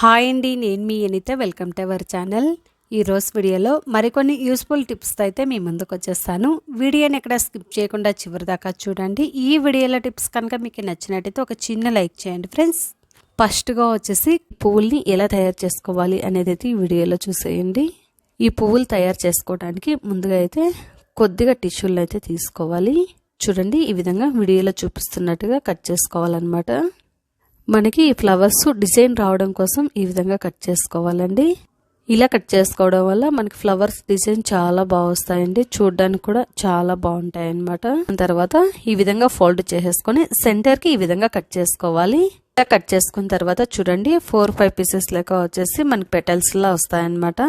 Hi అండి నేను మీ Anitha welcome to our channel. ఈరోజు వీడియోలో మరికొన్ని యూస్ఫుల్ టిప్స్తో అయితే మీ ముందుకు వచ్చేస్తాను. వీడియోని ఎక్కడ స్కిప్ చేయకుండా చివరి దాకా చూడండి. ఈ వీడియోలో టిప్స్ కనుక మీకు నచ్చినట్టయితే ఒక చిన్న లైక్ చేయండి ఫ్రెండ్స్. ఫస్ట్గా వచ్చేసి పువ్వుల్ని ఎలా తయారు చేసుకోవాలి అనేది అయితే ఈ వీడియోలో చూసేయండి. ఈ పువ్వులు తయారు చేసుకోవడానికి ముందుగా అయితే కొద్దిగా టిష్యూలు అయితే తీసుకోవాలి. చూడండి ఈ విధంగా వీడియోలో చూపిస్తున్నట్టుగా కట్ చేసుకోవాలన్నమాట. మనకి ఈ ఫ్లవర్స్ డిజైన్ రావడం కోసం ఈ విధంగా కట్ చేసుకోవాలండి. ఇలా కట్ చేసుకోవడం వల్ల మనకి ఫ్లవర్స్ డిజైన్ చాలా బాగా వస్తాయండి. చూడడానికి కూడా చాలా బాగుంటాయి అనమాట తర్వాత ఈ విధంగా ఫోల్డ్ చేసేసుకొని సెంటర్కి ఈ విధంగా కట్ చేసుకోవాలి. ఇలా కట్ చేసుకున్న తర్వాత చూడండి ఫోర్ ఫైవ్ పీసెస్ లెక్క వచ్చేసి మనకి పెటల్స్ లా వస్తాయన్నమాట.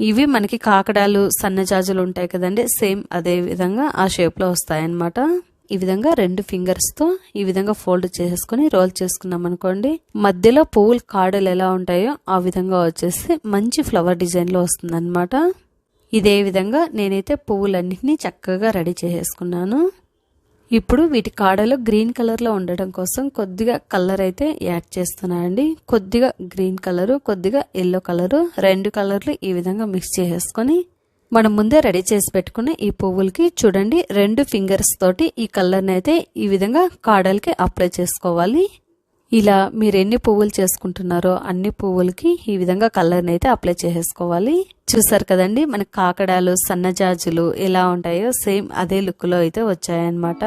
ఇవి మనకి కాకడాలు సన్నజాజులు ఉంటాయి కదండి సేమ్ అదే విధంగా ఆ షేప్లో వస్తాయన్నమాట. ఈ విధంగా రెండు ఫింగర్స్తో ఈ విధంగా ఫోల్డ్ చేసుకుని రోల్ చేసుకున్నాం అనుకోండి. మధ్యలో పువ్వులు కాడలు ఎలా ఉంటాయో ఆ విధంగా వచ్చేసి మంచి ఫ్లవర్ డిజైన్లో వస్తుంది ఇదే విధంగా నేనైతే పువ్వులన్నింటినీ చక్కగా రెడీ చేసేసుకున్నాను. ఇప్పుడు వీటి కాడలు గ్రీన్ కలర్లో ఉండడం కోసం కొద్దిగా కలర్ అయితే యాడ్ చేస్తున్నానండి కొద్దిగా గ్రీన్ కలరు కొద్దిగా ఎల్లో కలరు రెండు కలర్లు ఈ విధంగా మిక్స్ చేసేసుకొని మనం ముందే రెడీ చేసి పెట్టుకున్న ఈ పువ్వులకి చూడండి రెండు ఫింగర్స్ తోటి ఈ కలర్ని అయితే ఈ విధంగా కాడలకి అప్లై చేసుకోవాలి. ఇలా మీరు ఎన్ని పువ్వులు చేసుకుంటున్నారో అన్ని పువ్వులకి ఈ విధంగా కలర్ని అయితే అప్లై చేసేసుకోవాలి చూసారు కదండి మన కాకడాలు సన్నజాజులు ఎలా ఉంటాయో సేమ్ అదే లుక్లో అయితే వచ్చాయన్నమాట.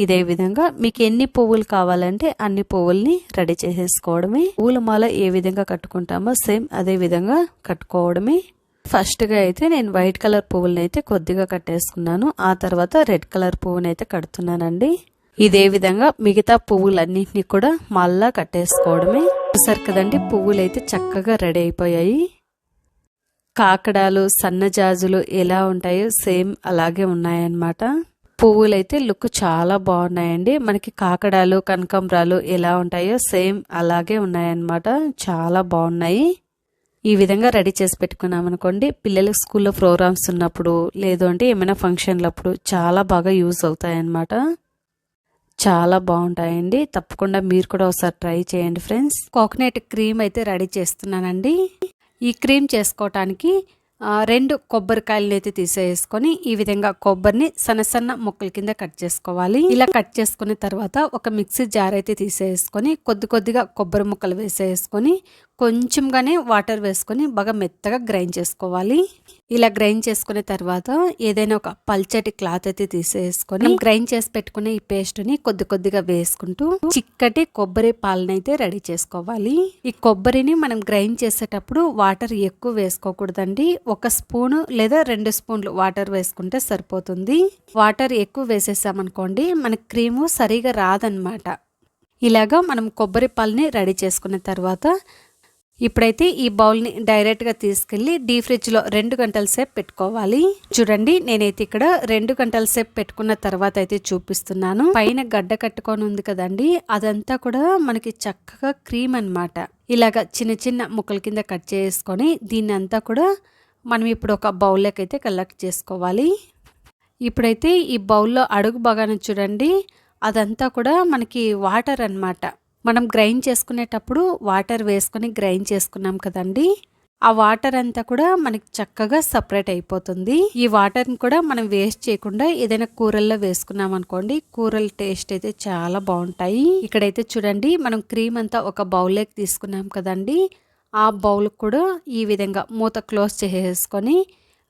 ఇదే విధంగా మీకు ఎన్ని పువ్వులు కావాలంటే అన్ని పువ్వుల్ని రెడీ చేసేసుకోవడమే. పువ్వుల మాల ఏ విధంగా కట్టుకుంటామో సేమ్ అదే విధంగా కట్టుకోవడమే. ఫస్ట్గా అయితే నేను వైట్ కలర్ పువ్వులని అయితే కొద్దిగా కట్టేసుకున్నాను. ఆ తర్వాత రెడ్ కలర్ పువ్వుని అయితే కడుతున్నానండి. ఇదే విధంగా మిగతా పువ్వులన్నింటినీ కూడా మళ్ళా కట్టేసుకోవడమే. చూసారు కదండి పువ్వులు అయితే చక్కగా రెడీ అయిపోయాయి. కాకడాలు సన్నజాజులు ఎలా ఉంటాయో సేమ్ అలాగే ఉన్నాయన్నమాట. పువ్వులు అయితే లుక్ చాలా బాగున్నాయండి. మనకి కాకడాలు కనకంబరాలు ఎలా ఉంటాయో సేమ్ అలాగే ఉన్నాయన్నమాట. చాలా బాగున్నాయి. ఈ విధంగా రెడీ చేసి పెట్టుకున్నాం అనుకోండి. పిల్లలకు స్కూల్లో ప్రోగ్రామ్స్ ఉన్నప్పుడు లేదు అంటే ఏమైనా ఫంక్షన్లప్పుడు చాలా బాగా యూజ్ అవుతాయన్నమాట. చాలా బాగుంటాయండి. తప్పకుండా మీరు కూడా ఒకసారి ట్రై చేయండి ఫ్రెండ్స్. కోకోనట్ క్రీమ్ అయితే రెడీ చేస్తున్నానండి. ఈ క్రీమ్ చేసుకోవటానికి రెండు కొబ్బరికాయలను అయితే తీసేసుకొని ఈ విధంగా కొబ్బరిని సన్న సన్న ముక్కల కింద కట్ చేసుకోవాలి. ఇలా కట్ చేసుకున్న తర్వాత ఒక మిక్సీ జార్ అయితే తీసేసుకొని కొద్ది కొద్దిగా కొబ్బరి ముక్కలు వేసేసుకొని కొంచెంగానే వాటర్ వేసుకొని బాగా మెత్తగా గ్రైండ్ చేసుకోవాలి. ఇలా గ్రైండ్ చేసుకున్న తర్వాత ఏదైనా ఒక పల్చటి క్లాత్ అయితే తీసేసుకొని గ్రైండ్ చేసి పెట్టుకునే ఈ పేస్ట్ని కొద్ది కొద్దిగా వేసుకుంటూ చిక్కటి కొబ్బరి పాలనైతే రెడీ చేసుకోవాలి. ఈ కొబ్బరిని మనం గ్రైండ్ చేసేటప్పుడు వాటర్ ఎక్కువ వేసుకోకూడదండి. ఒక స్పూను లేదా రెండు స్పూన్లు వాటర్ వేసుకుంటే సరిపోతుంది. వాటర్ ఎక్కువ వేసేసామనుకోండి మన క్రీము సరిగా రాదనమాట. ఇలాగా మనం కొబ్బరి పాలని రెడీ చేసుకున్న తర్వాత ఇప్పుడైతే ఈ బౌల్ని డైరెక్ట్గా తీసుకెళ్ళి డీ ఫ్రిడ్జ్లో రెండు గంటల సేపు పెట్టుకోవాలి. చూడండి నేనైతే ఇక్కడ రెండు గంటల సేపు పెట్టుకున్న తర్వాత అయితే చూపిస్తున్నాను. పైన గడ్డ కట్టుకొని ఉంది కదండి అదంతా కూడా మనకి చక్కగా క్రీమ్ అనమాట ఇలాగ చిన్న చిన్న ముక్కల కింద కట్ చేసుకొని దీన్ని అంతా కూడా మనం ఇప్పుడు ఒక బౌల్లోకి అయితే కలెక్ట్ చేసుకోవాలి. ఇప్పుడైతే ఈ బౌల్లో అడుగు బాగానే చూడండి అదంతా కూడా మనకి వాటర్ అనమాట మనం గ్రైండ్ చేసుకునేటప్పుడు వాటర్ వేసుకొని గ్రైండ్ చేసుకున్నాం కదండి. ఆ వాటర్ అంతా కూడా మనకి చక్కగా సపరేట్ అయిపోతుంది. ఈ వాటర్ని కూడా మనం వేస్ట్ చేయకుండా ఏదైనా కూరల్లో వేసుకున్నాం అనుకోండి కూరల టేస్ట్ అయితే చాలా బాగుంటాయి. ఇక్కడైతే చూడండి మనం క్రీమ్ అంతా ఒక బౌల్లోకి తీసుకున్నాం కదండి. ఆ బౌల్ కూడా ఈ విధంగా మూత క్లోజ్ చేసేసుకొని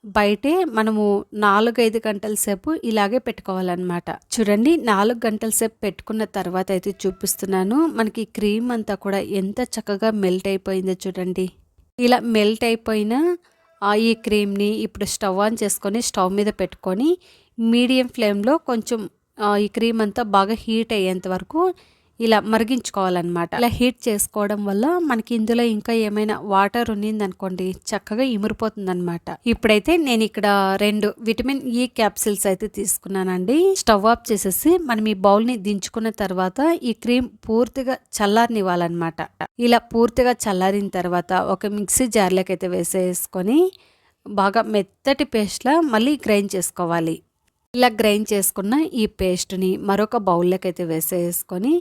బయటే మనము నాలుగైదు గంటల సేపు ఇలాగే పెట్టుకోవాలన్నమాట. చూడండి నాలుగు గంటల సేపు పెట్టుకున్న తర్వాత అయితే చూపిస్తున్నాను. మనకి క్రీమ్ అంతా కూడా ఎంత చక్కగా మెల్ట్ అయిపోయిందో చూడండి. ఇలా మెల్ట్ అయిపోయిన ఈ క్రీమ్ని ఇప్పుడు స్టవ్ ఆన్ చేసుకొని స్టవ్ మీద పెట్టుకొని మీడియం ఫ్లేమ్లో కొంచెం ఈ క్రీమ్ అంతా బాగా హీట్ అయ్యేంత వరకు ఇలా మరిగించుకోవాలన్నమాట. ఇలా హీట్ చేసుకోవడం వల్ల మనకి ఇందులో ఇంకా ఏమైనా వాటర్ ఉన్నింది అనుకోండి చక్కగా ఇమిరిపోతుంది అనమాట ఇప్పుడైతే నేను ఇక్కడ రెండు విటమిన్ ఈ క్యాప్సిల్స్ అయితే తీసుకున్నానండి. స్టవ్ ఆఫ్ చేసేసి మనం ఈ బౌల్ని దించుకున్న తర్వాత ఈ క్రీమ్ పూర్తిగా చల్లారనివ్వాలన్నమాట. ఇలా పూర్తిగా చల్లారిన తర్వాత ఒక మిక్సీ జార్లోకి అయితే వేసేసుకొని బాగా మెత్తటి పేస్ట్లా మళ్ళీ గ్రైండ్ చేసుకోవాలి. ఇలా గ్రైండ్ చేసుకున్న ఈ పేస్ట్ని మరొక బౌల్లోకి అయితే వేసేసుకొని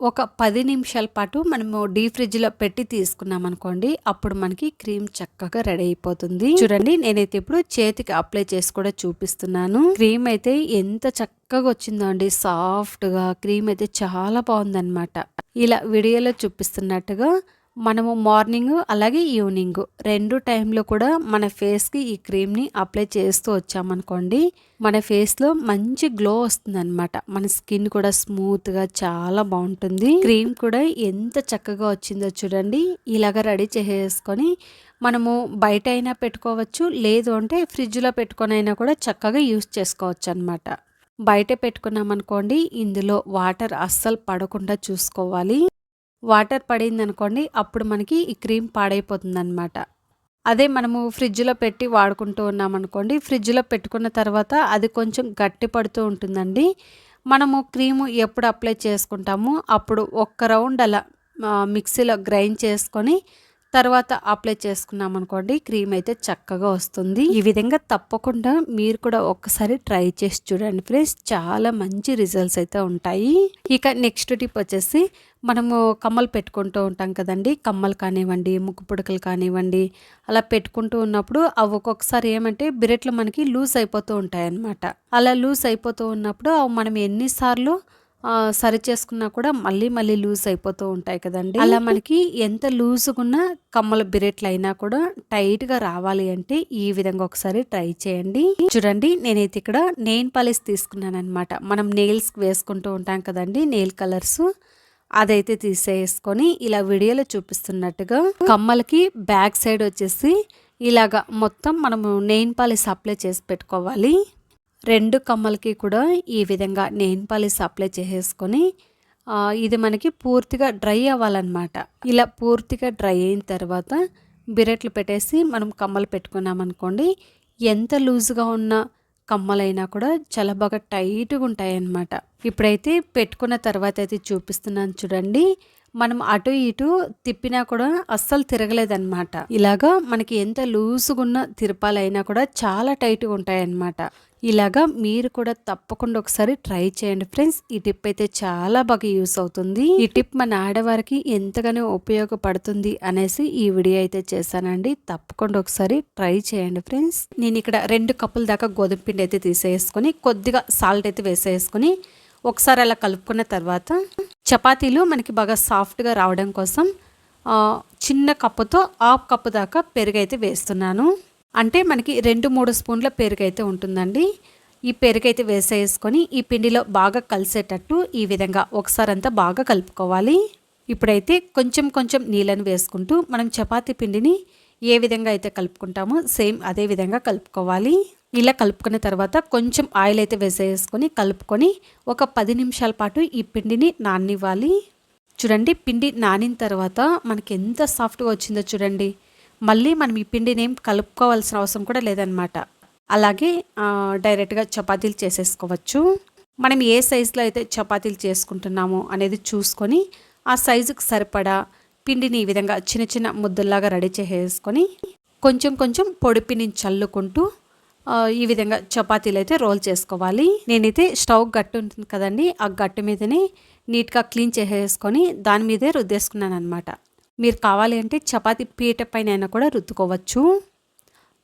ఒక పది నిమిషాల పాటు మనము డీ ఫ్రిడ్జ్లో పెట్టి తీసుకున్నాం అనుకోండి అప్పుడు మనకి క్రీమ్ చక్కగా రెడీ అయిపోతుంది. చూడండి నేనైతే ఇప్పుడు చేతికి అప్లై చేసి కూడా చూపిస్తున్నాను. క్రీమ్ అయితే ఎంత చక్కగా వచ్చిందో అండి సాఫ్ట్గా క్రీమ్ అయితే చాలా బాగుందన్నమాట. ఇలా వీడియోలో చూపిస్తున్నట్టుగా మనము మార్నింగ్ అలాగే ఈవినింగ్ రెండు టైంలో కూడా మన ఫేస్కి ఈ క్రీమ్ని అప్లై చేస్తూ వచ్చామనుకోండి మన ఫేస్లో మంచి గ్లో వస్తుంది అనమాట మన స్కిన్ కూడా స్మూత్గా చాలా బాగుంటుంది. క్రీమ్ కూడా ఎంత చక్కగా వచ్చిందో చూడండి. ఇలాగ రెడీ చేసేసుకొని మనము బయట అయినా పెట్టుకోవచ్చు లేదు అంటే ఫ్రిడ్జ్లో పెట్టుకొని అయినా కూడా చక్కగా యూస్ చేసుకోవచ్చు అనమాట బయట పెట్టుకున్నామనుకోండి ఇందులో వాటర్ అస్సలు పడకుండా చూసుకోవాలి. వాటర్ పడింది అనుకోండి అప్పుడు మనకి ఈ క్రీమ్ పాడైపోతుంది అనమాట అదే మనము ఫ్రిడ్జ్లో పెట్టి వాడుకుంటూ ఉన్నామనుకోండి ఫ్రిడ్జ్లో పెట్టుకున్న తర్వాత అది కొంచెం గట్టి పడుతూ ఉంటుందండి. మనము క్రీము ఎప్పుడు అప్లై చేసుకుంటామో అప్పుడు ఒక్క రౌండ్ అలా మిక్సీలో గ్రైండ్ చేసుకొని తర్వాత అప్లై చేసుకున్నాం అనుకోండి క్రీమ్ అయితే చక్కగా వస్తుంది. ఈ విధంగా తప్పకుండా మీరు కూడా ఒక్కసారి ట్రై చేసి చూడండి ఫ్రెండ్స్ చాలా మంచి రిజల్ట్స్ అయితే ఉంటాయి. ఇక నెక్స్ట్ టిప్ వచ్చేసి మనము కమ్మలు పెట్టుకుంటూ ఉంటాం కదండి. కమ్మలు కానివ్వండి ముక్కు పుడకలు కానివ్వండి అలా పెట్టుకుంటూ ఉన్నప్పుడు అవి ఒక్కొక్కసారి ఏమంటే బిరెట్లు మనకి లూజ్ అయిపోతూ ఉంటాయి అన్నమాట అలా లూజ్ అయిపోతూ ఉన్నప్పుడు అవి మనం ఎన్నిసార్లు సరి చేసుకున్నా కూడా మళ్ళీ మళ్ళీ లూజ్ అయిపోతూ ఉంటాయి కదండి. అలా మనకి ఎంత లూజ్గా కమ్మల బిరెట్లు అయినా కూడా టైట్గా రావాలి అంటే ఈ విధంగా ఒకసారి ట్రై చేయండి. చూడండి నేనైతే ఇక్కడ నెయిల్ పాలిష్ తీసుకున్నాను అనమాట మనం నెయిల్స్ వేసుకుంటూ ఉంటాం కదండి నెయిల్ కలర్స్. అదైతే తీసేసుకొని ఇలా వీడియోలో చూపిస్తున్నట్టుగా కమ్మలకి బ్యాక్ సైడ్ వచ్చేసి ఇలాగా మొత్తం మనము నెయిన్ పాలిష్ అప్లై చేసి పెట్టుకోవాలి. రెండు కమ్మలకి కూడా ఈ విధంగా నెయిన్ పాలిష్ అప్లై చేసేసుకొని ఇది మనకి పూర్తిగా డ్రై అవ్వాలన్నమాట. ఇలా పూర్తిగా డ్రై అయిన తర్వాత బిరెట్లు పెట్టేసి మనం కమ్మలు పెట్టుకున్నామనుకోండి ఎంత లూజ్గా ఉన్న కమ్మలైనా కూడా చాలా బాగా టైట్గా ఉంటాయన్నమాట. ఇప్పుడైతే పెట్టుకున్న తర్వాత అయితే చూపిస్తున్నాను చూడండి మనం అటు ఇటు తిప్పినా కూడా అస్సలు తిరగలేదన్నమాట. ఇలాగా మనకి ఎంత లూజుగున్న తిరపాలైనా కూడా చాలా టైట్గా ఉంటాయన్నమాట. ఇలాగా మీరు కూడా తప్పకుండా ఒకసారి ట్రై చేయండి ఫ్రెండ్స్. ఈ టిప్ అయితే చాలా బాగా యూస్ అవుతుంది. ఈ టిప్ మన ఆడవారికి ఎంతగానో ఉపయోగపడుతుంది అనేసి ఈ వీడియో అయితే చేశానండి. తప్పకుండా ఒకసారి ట్రై చేయండి ఫ్రెండ్స్. నేను ఇక్కడ రెండు కప్పుల దాకా గోధుమ పిండి అయితే తీసేసుకొని కొద్దిగా సాల్ట్ అయితే వేసేసుకొని ఒకసారి అలా కలుపుకున్న తర్వాత చపాతీలు మనకి బాగా సాఫ్ట్గా రావడం కోసం చిన్న కప్పుతో హాఫ్ కప్పు దాకా పెరుగు అయితే వేస్తున్నాను. అంటే మనకి రెండు మూడు స్పూన్ల పెరుగు అయితే ఉంటుందండి. ఈ పెరుగు అయితే వేసేసుకొని ఈ పిండిలో బాగా కలిసేటట్టు ఈ విధంగా ఒకసారి అంతా బాగా కలుపుకోవాలి. ఇప్పుడైతే కొంచెం కొంచెం నీళ్ళను వేసుకుంటూ మనం చపాతీ పిండిని ఏ విధంగా అయితే కలుపుకుంటామో సేమ్ అదే విధంగా కలుపుకోవాలి. ఇలా కలుపుకున్న తర్వాత కొంచెం ఆయిల్ అయితే వేసేసుకొని కలుపుకొని ఒక పది నిమిషాల పాటు ఈ పిండిని నానివ్వాలి చూడండి పిండి నానిన తర్వాత మనకి ఎంత సాఫ్ట్గా వచ్చిందో చూడండి. మళ్ళీ మనం ఈ పిండిని ఏం కలుపుకోవాల్సిన అవసరం కూడా లేదనమాట అలాగే డైరెక్ట్గా చపాతీలు చేసేసుకోవచ్చు. మనం ఏ సైజులో అయితే చపాతీలు చేసుకుంటున్నామో అనేది చూసుకొని ఆ సైజుకి సరిపడా పిండిని ఈ విధంగా చిన్న చిన్న ముద్దల్లాగా రెడీ చేసేసుకొని కొంచెం కొంచెం పొడి పిండిని చల్లుకుంటూ ఈ విధంగా చపాతీలు అయితే రోల్ చేసుకోవాలి. నేనైతే స్టవ్ గట్టు ఉంటుంది కదండి ఆ గట్టు మీదనే నీట్గా క్లీన్ చేసేసుకొని దాని మీదే రుద్దేసుకున్నాను అనమాట మీరు కావాలి అంటే చపాతి పీట పైన అయినా కూడా రుద్దుకోవచ్చు.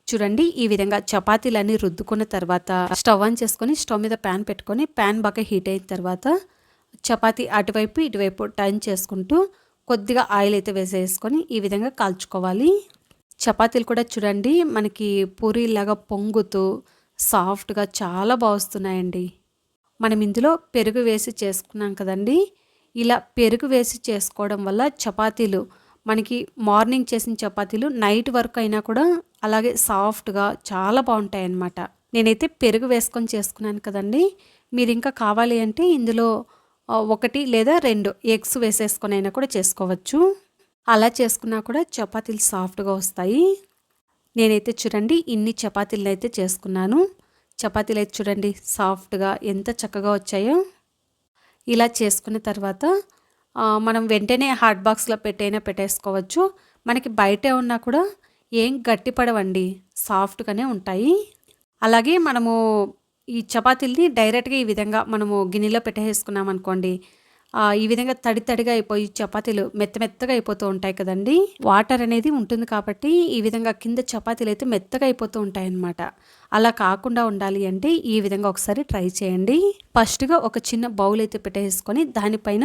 చూడండి ఈ విధంగా చపాతీలన్నీ రుద్దుకున్న తర్వాత స్టవ్ ఆన్ చేసుకొని స్టవ్ మీద ప్యాన్ పెట్టుకొని ప్యాన్ బాగా హీట్ అయిన తర్వాత చపాతీ అటువైపు ఇటువైపు టర్న్ చేసుకుంటూ కొద్దిగా ఆయిల్ అయితే వేసేసుకొని ఈ విధంగా కాల్చుకోవాలి. చపాతీలు కూడా చూడండి మనకి పూరీలాగా పొంగుతూ సాఫ్ట్గా చాలా బాగుస్తున్నాయండి మనం ఇందులో పెరుగు వేసి చేసుకున్నాం కదండి ఇలా పెరుగు వేసి చేసుకోవడం వల్ల చపాతీలు మనకి మార్నింగ్ చేసిన చపాతీలు నైట్ వరకు అయినా కూడా అలాగే సాఫ్ట్గా చాలా బాగుంటాయి అన్నమాట నేనైతే పెరుగు వేసుకొని చేసుకున్నాను కదండి. మీరు ఇంకా కావాలి అంటే ఇందులో ఒకటి లేదా రెండు ఎగ్స్ వేసేసుకొని అయినా కూడా చేసుకోవచ్చు. అలా చేసుకున్నా కూడా చపాతీలు సాఫ్ట్గా వస్తాయి. నేనైతే చూడండి ఇన్ని చపాతీలను అయితే చేసుకున్నాను. చపాతీలు అయితే చూడండి సాఫ్ట్గా ఎంత చక్కగా వచ్చాయో. ఇలా చేసుకున్న తర్వాత మనం వెంటనే హాట్ బాక్స్లో పెట్టైనా పెట్టేసుకోవచ్చు. మనకి బయటే ఉన్నా కూడా ఏం గట్టిపడవండి సాఫ్ట్గానే ఉంటాయి. అలాగే మనము ఈ చపాతీల్ని డైరెక్ట్గా ఈ విధంగా మనము గిన్నెలో పెట్టేసుకున్నాం అనుకోండి ఈ విధంగా తడి తడిగా అయిపోయి చపాతీలు మెత్త మెత్తగా అయిపోతూ ఉంటాయి కదండి. వాటర్ అనేది ఉంటుంది కాబట్టి ఈ విధంగా కింద చపాతీలు అయితే మెత్తగా అయిపోతూ ఉంటాయి అన్నమాట అలా కాకుండా ఉండాలి అంటే ఈ విధంగా ఒకసారి ట్రై చేయండి. ఫస్ట్గా ఒక చిన్న బౌల్ అయితే పెట్టేసుకొని దానిపైన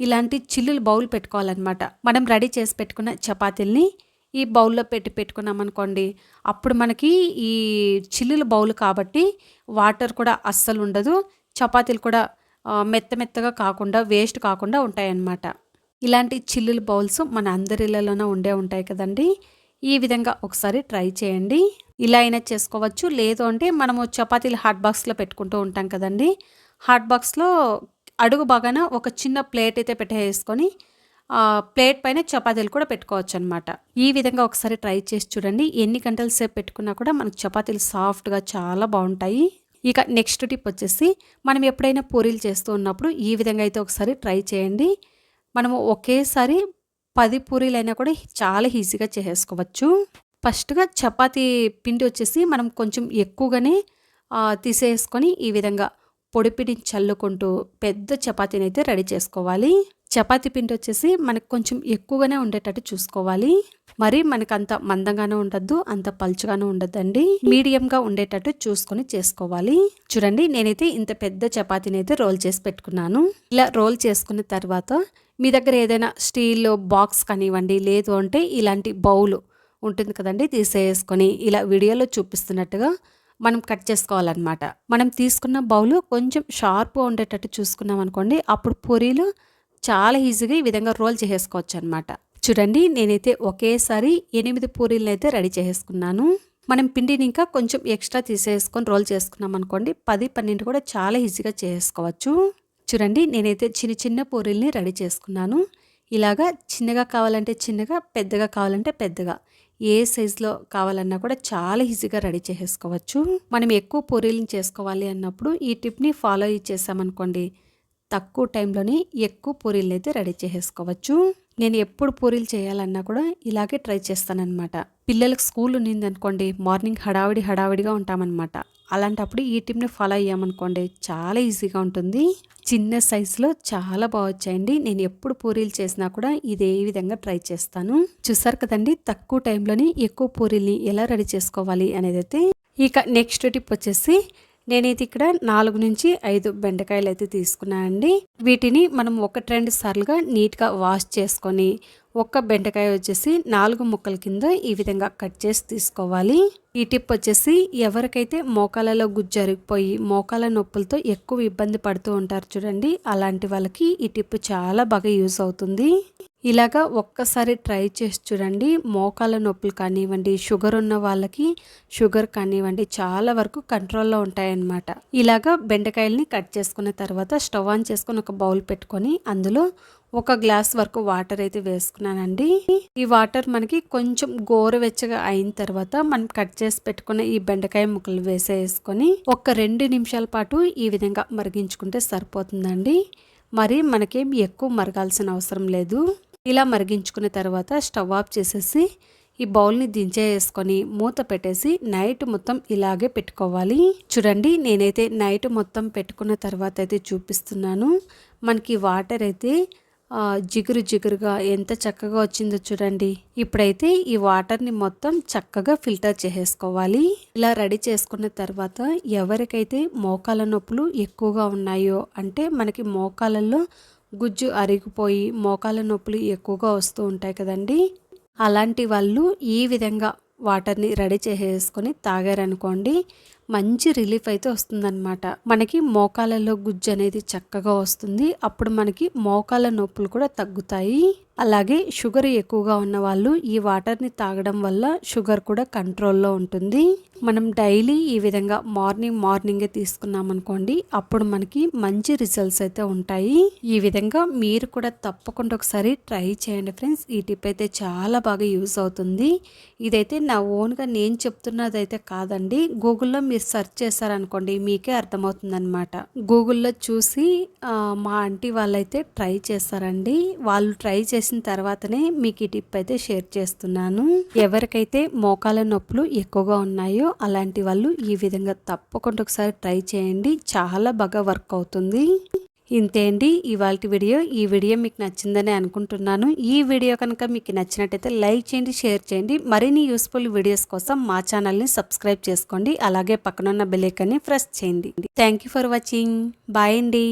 ఇలాంటి చిల్లులు బౌల్ పెట్టుకోవాలన్నమాట. మనం రెడీ చేసి పెట్టుకున్న చపాతీల్ని ఈ బౌల్లో పెట్టి పెట్టుకున్నాం అనుకోండి అప్పుడు మనకి ఈ చిల్లుల బౌల్ కాబట్టి వాటర్ కూడా అస్సలు ఉండదు. చపాతీలు కూడా మెత్త మెత్తగా కాకుండా వేస్ట్ కాకుండా ఉంటాయన్నమాట. ఇలాంటి చిల్లుల బౌల్స్ మన అందరి ఇళ్ళలోనే ఉండే ఉంటాయి కదండి. ఈ విధంగా ఒకసారి ట్రై చేయండి. ఇలా అయినా చేసుకోవచ్చు. లేదు అంటే మనము చపాతీలు హాట్ బాక్స్లో పెట్టుకుంటూ ఉంటాం కదండి. హాట్ బాక్స్లో అడుగు బాగాన ఒక చిన్న ప్లేట్ అయితే పెట్టేసుకొని ప్లేట్ పైన చపాతీలు కూడా పెట్టుకోవచ్చు అనమాట ఈ విధంగా ఒకసారి ట్రై చేసి చూడండి. ఎన్ని గంటల సేపు పెట్టుకున్నా కూడా మనకు చపాతీలు సాఫ్ట్గా చాలా బాగుంటాయి. ఇక నెక్స్ట్ టిప్ వచ్చేసి మనం ఎప్పుడైనా పూరీలు చేస్తూ ఉన్నప్పుడు ఈ విధంగా అయితే ఒకసారి ట్రై చేయండి. మనము ఒకేసారి పది పూరీలైనా కూడా చాలా ఈజీగా చేసేసుకోవచ్చు. ఫస్ట్గా చపాతీ పిండి వచ్చేసి మనం కొంచెం ఎక్కువగానే తీసేసుకొని ఈ విధంగా పొడిపిడి చల్లుకుంటూ పెద్ద చపాతీని అయితే రెడీ చేసుకోవాలి. చపాతీ పిండి వచ్చేసి మనకు కొంచెం ఎక్కువగానే ఉండేటట్టు చూసుకోవాలి. మరి మనకు అంత మందంగానే ఉండద్దు అంత పలుచగానే ఉండద్దండి. మీడియంగా ఉండేటట్టు చూసుకొని చేసుకోవాలి. చూడండి నేనైతే ఇంత పెద్ద చపాతీని అయితే రోల్ చేసి పెట్టుకున్నాను. ఇలా రోల్ చేసుకున్న తర్వాత మీ దగ్గర ఏదైనా స్టీల్ బాక్స్ కానివ్వండి లేదు అంటే ఇలాంటి బౌల్ ఉంటుంది కదండి తీసేసుకొని ఇలా వీడియోలో చూపిస్తున్నట్టుగా మనం కట్ చేసుకోవాలన్నమాట. మనం తీసుకున్న బౌల్ కొంచెం షార్ప్గా ఉండేటట్టు చూసుకున్నాం అనుకోండి అప్పుడు పూరీలు చాలా ఈజీగా ఈ విధంగా రోల్ చేసేసుకోవచ్చు అనమాట చూడండి నేనైతే ఒకేసారి ఎనిమిది పూరీలను అయితే రెడీ చేసుకున్నాను మనం పిండిని ఇంకా కొంచెం ఎక్స్ట్రా తీసేసుకొని రోల్ చేసుకున్నాం అనుకోండి పది పన్నెండు కూడా చాలా ఈజీగా చేసుకోవచ్చు చూడండి నేనైతే చిన్న చిన్న పూరీల్ని రెడీ చేసుకున్నాను. ఇలాగా చిన్నగా కావాలంటే చిన్నగా పెద్దగా కావాలంటే పెద్దగా. ఏ సైజులో కావాలన్నా కూడా చాలా ఈజీగా రెడీ చేసేసుకోవచ్చు. మనం ఎక్కువ పూరీలను చేసుకోవాలి అన్నప్పుడు ఈ టిప్ని ఫాలో చేసామనుకోండి తక్కువ టైంలోనే ఎక్కువ పూరీలు అయితే రెడీ చేసేసుకోవచ్చు. నేను ఎప్పుడు పూరీలు చేయాలన్నా కూడా ఇలాగే ట్రై చేస్తానన్నమాట. పిల్లలకు స్కూల్ ఉన్నింది అనుకోండి మార్నింగ్ హడావిడి హడావిడిగా ఉంటామన్నమాట. అలాంటప్పుడు ఈ టిప్ని ఫాలో అయ్యామనుకోండి చాలా ఈజీగా ఉంటుంది. చిన్న సైజులో చాలా బాగా వచ్చాయండి. నేను ఎప్పుడు పూరీలు చేసినా కూడా ఇదే విధంగా ట్రై చేస్తాను. చూసారు కదండి తక్కువ టైంలోనే ఎక్కువ పూరీల్ని ఎలా రెడీ చేసుకోవాలి అనేది అయితే ఇక నెక్స్ట్ టిప్ వచ్చేసి నేనైతే ఇక్కడ నాలుగు నుంచి ఐదు బెండకాయలు అయితే తీసుకున్నానండి. వీటిని మనం ఒకటి రెండు సార్లుగా నీట్గా వాష్ చేసుకొని ఒక్క బెండకాయ వచ్చేసి నాలుగు ముక్కల కింద ఈ విధంగా కట్ చేసి తీసుకోవాలి. ఈ టిప్ వచ్చేసి ఎవరికైతే మోకాలలో గుజ్జరిగిపోయి మోకాల నొప్పులతో ఎక్కువ ఇబ్బంది పడుతూ ఉంటారు చూడండి అలాంటి వాళ్ళకి ఈ టిప్ చాలా బాగా యూస్ అవుతుంది. ఇలాగా ఒక్కసారి ట్రై చేసి చూడండి. మోకాల నొప్పులు కానివ్వండి షుగర్ ఉన్న వాళ్ళకి షుగర్ కానివ్వండి చాలా వరకు కంట్రోల్లో ఉంటాయన్నమాట. ఇలాగా బెండకాయల్ని కట్ చేసుకున్న తర్వాత స్టవ్ ఆన్ చేసుకొని ఒక బౌల్ పెట్టుకొని అందులో ఒక గ్లాస్ వరకు వాటర్ అయితే వేసుకున్నానండి. ఈ వాటర్ మనకి కొంచెం గోరువెచ్చగా అయిన తర్వాత మనం కట్ చేసి పెట్టుకున్న ఈ బెండకాయ ముక్కలు వేసేసుకొని ఒక రెండు నిమిషాల పాటు ఈ విధంగా మరిగించుకుంటే సరిపోతుందండి. మరి మనకేం ఎక్కువ మరగాల్సిన అవసరం లేదు. ఇలా మరిగించుకున్న తర్వాత స్టవ్ ఆఫ్ చేసేసి ఈ బౌల్ని దించేసుకొని మూత పెట్టేసి నైట్ మొత్తం ఇలాగే పెట్టుకోవాలి. చూడండి నేనైతే నైట్ మొత్తం పెట్టుకున్న తర్వాత అయితే చూపిస్తున్నాను. మనకి వాటర్ అయితే జిగురు జిగురుగా ఎంత చక్కగా వచ్చిందో చూడండి. ఇప్పుడైతే ఈ వాటర్ని మొత్తం చక్కగా ఫిల్టర్ చేసేసుకోవాలి. ఇలా రెడీ చేసుకున్న తర్వాత ఎవరికైతే మోకాల నొప్పులు ఎక్కువగా ఉన్నాయో అంటే మనకి మోకాలలో గుజ్జు అరిగిపోయి మోకాల నొప్పులు ఎక్కువగా వస్తూ ఉంటాయి కదండి. అలాంటి వాళ్ళు ఈ విధంగా వాటర్ని రెడీ చేసేసుకొని తాగారనుకోండి మంచి రిలీఫ్ అయితే వస్తుందన్నమాట. మనకి మోకాలలో గుజ్జు అనేది చక్కగా వస్తుంది. అప్పుడు మనకి మోకాల నొప్పులు కూడా తగ్గుతాయి. అలాగే షుగర్ ఎక్కువగా ఉన్న వాళ్ళు ఈ వాటర్ని తాగడం వల్ల షుగర్ కూడా కంట్రోల్లో ఉంటుంది. మనం డైలీ ఈ విధంగా మార్నింగ్ మార్నింగే తీసుకున్నాం అనుకోండి అప్పుడు మనకి మంచి రిజల్ట్స్ అయితే ఉంటాయి. ఈ విధంగా మీరు కూడా తప్పకుండా ఒకసారి ట్రై చేయండి ఫ్రెండ్స్. ఈ టిప్ అయితే చాలా బాగా యూస్ అవుతుంది. ఇదైతే నా ఓన్గా నేను చెప్తున్నది అయితే కాదండి. గూగుల్లో మీరు సెర్చ్ చేశారనుకోండి మీకే అర్థమవుతుందనమాట గూగుల్లో చూసి మా ఆంటీ వాళ్ళైతే ట్రై చేస్తారండి వాళ్ళు ట్రై చేసిన తర్వాతనే మీకు ఈ టిప్ అయితే షేర్ చేస్తున్నాను. ఎవరికైతే మోకాల నొప్పులు ఎక్కువగా ఉన్నాయో అలాంటి వాళ్ళు ఈ విధంగా తప్పకుండా ఒకసారి ట్రై చేయండి. చాలా బాగా వర్క్ అవుతుంది. ఇంతే అండి. ఇవాళ వీడియో ఈ వీడియో మీకు నచ్చిందని అనుకుంటున్నాను. ఈ వీడియో కనుక మీకు నచ్చినట్టయితే లైక్ చేయండి షేర్ చేయండి. మరిన్ని యూస్ఫుల్ వీడియోస్ కోసం మా ఛానల్ని సబ్స్క్రైబ్ చేసుకోండి. అలాగే పక్కనున్న బెల్ ప్రెస్ చేయండి. Thank you for watching bye అండి.